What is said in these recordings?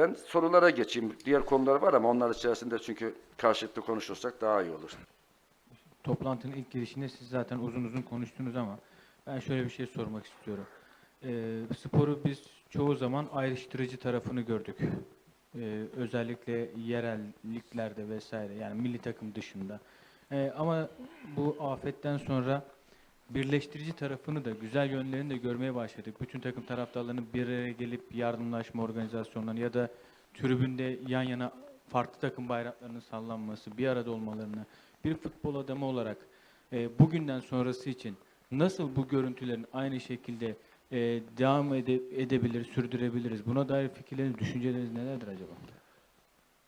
Ben sorulara geçeyim. Diğer konular var ama onlar içerisinde çünkü karşılıklı konuşursak daha iyi olur. Toplantının ilk girişinde siz zaten uzun uzun konuştunuz ama ben şöyle bir şey sormak istiyorum. Ee, sporu biz çoğu zaman ayrıştırıcı tarafını gördük. Ee, özellikle yerelliklerde vesaire yani milli takım dışında. Ee, ama bu afetten sonra birleştirici tarafını da güzel yönlerini de görmeye başladık. Bütün takım taraftarlarının bir araya gelip yardımlaşma organizasyonlarını ya da tribünde yan yana farklı takım bayraklarının sallanması, bir arada olmalarını bir futbol adamı olarak e, bugünden sonrası için nasıl bu görüntülerin aynı şekilde e, devam ede- edebilir, sürdürebiliriz? Buna dair fikirleriniz, düşünceleriniz nelerdir acaba?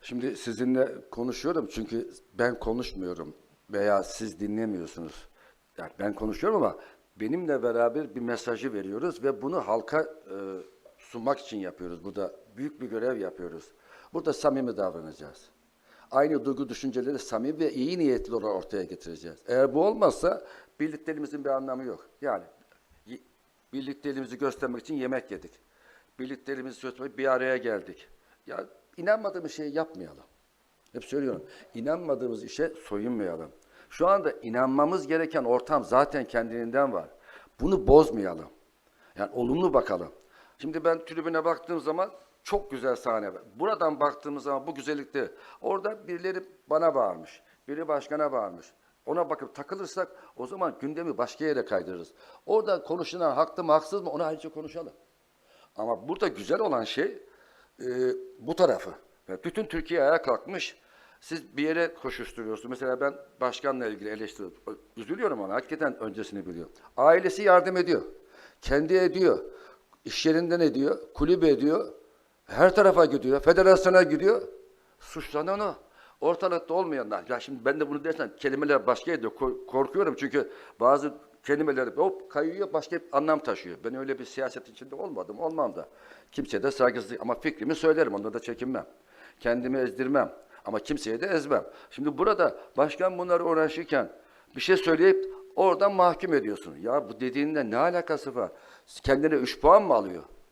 Şimdi sizinle konuşuyorum çünkü ben konuşmuyorum veya siz dinlemiyorsunuz. Yani ben konuşuyorum ama benimle beraber bir mesajı veriyoruz ve bunu halka e, sunmak için yapıyoruz. Burada büyük bir görev yapıyoruz. Burada samimi davranacağız. Aynı duygu düşünceleri samimi ve iyi niyetli olarak ortaya getireceğiz. Eğer bu olmazsa birlikteliğimizin bir anlamı yok. Yani birlikteliğimizi göstermek için yemek yedik. Birlikteliğimizi göstermek bir araya geldik. Ya inanmadığımız şeyi yapmayalım. Hep söylüyorum. İnanmadığımız işe soyunmayalım. Şu anda inanmamız gereken ortam zaten kendiliğinden var. Bunu bozmayalım. Yani olumlu bakalım. Şimdi ben tribüne baktığım zaman çok güzel sahne var. Buradan baktığımız zaman bu güzellikte orada birileri bana bağırmış. Biri başkana bağırmış. Ona bakıp takılırsak o zaman gündemi başka yere kaydırırız. Orada konuşulan haklı mı haksız mı onu ayrıca konuşalım. Ama burada güzel olan şey e, bu tarafı. Yani bütün Türkiye ayağa kalkmış. Siz bir yere koşuşturuyorsunuz. Mesela ben başkanla ilgili eleştiriyorum. Üzülüyorum ona. Hakikaten öncesini biliyor. Ailesi yardım ediyor. Kendi ediyor. İş yerinden ediyor. Kulübe ediyor. Her tarafa gidiyor. Federasyona gidiyor. Suçlanan o. Ortalıkta olmayanlar. Ya şimdi ben de bunu dersen kelimeler başka ediyor. Ko- Korkuyorum çünkü bazı kelimeler hop kayıyor başka bir anlam taşıyor. Ben öyle bir siyaset içinde olmadım. Olmam da. Kimseye de saygısızlık ama fikrimi söylerim. Onda da çekinmem. Kendimi ezdirmem. Ama kimseye de ezmem. Şimdi burada başkan bunları uğraşırken bir şey söyleyip oradan mahkum ediyorsun. Ya bu dediğinle ne alakası var? Kendine üç puan mı alıyor?